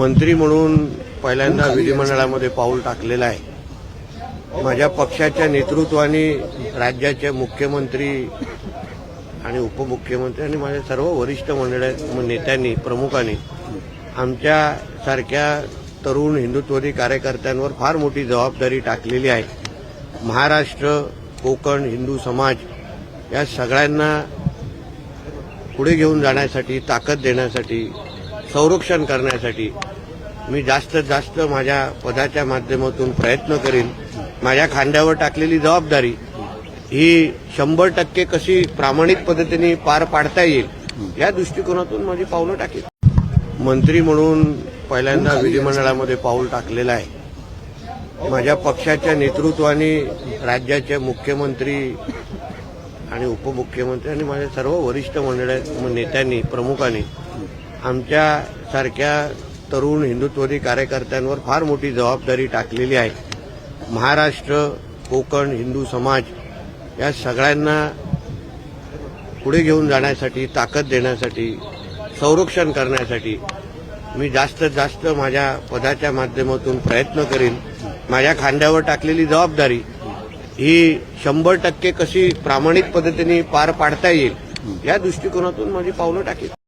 मंत्री म्हणून पहिल्यांदा विधिमंडळामध्ये पाऊल टाकलेलं आहे. माझ्या पक्षाच्या नेतृत्वाने राज्याचे मुख्यमंत्री आणि उपमुख्यमंत्री आणि माझ्या सर्व वरिष्ठ मंडळ नेत्यांनी प्रमुखांनी आमच्यासारख्या तरुण हिंदुत्ववादी कार्यकर्त्यांवर फार मोठी जबाबदारी टाकलेली आहे. महाराष्ट्र कोकण हिंदू समाज या सगळ्यांना पुढे घेऊन जाण्यासाठी ताकद देण्यासाठी संरक्षण करण्यासाठी मी जास्तीत जास्त माझ्या पदाच्या माध्यमातून प्रयत्न करीन. माझ्या खांद्यावर टाकलेली जबाबदारी ही शंभर टक्के कशी प्रामाणिक पद्धतीने पार पाडता येईल या दृष्टिकोनातून माझी पावलं टाकेल मंत्री म्हणून पहिल्यांदा विधिमंडळामध्ये पाऊल टाकलेलं आहे. माझ्या पक्षाच्या नेतृत्वाने राज्याचे मुख्यमंत्री आणि उपमुख्यमंत्री आणि माझ्या सर्व वरिष्ठ मंडळ नेत्यांनी प्रमुखांनी आमच्यासारख्या तरुण हिंदुत्ववादी कार्यकर्त्यांवर फार मोठी जबाबदारी टाकलेली आहे. महाराष्ट्र कोकण हिंदू समाज या सगळ्यांना पुढे घेऊन जाण्यासाठी ताकद देण्यासाठी संरक्षण करण्यासाठी मी जास्तीत जास्त माझ्या पदाच्या माध्यमातून प्रयत्न करीन. माझ्या खांद्यावर टाकलेली जबाबदारी ही शंभर टक्के कशी प्रामाणिक पद्धतीने पार पाडता येईल या दृष्टिकोनातून माझी पावलं टाकेल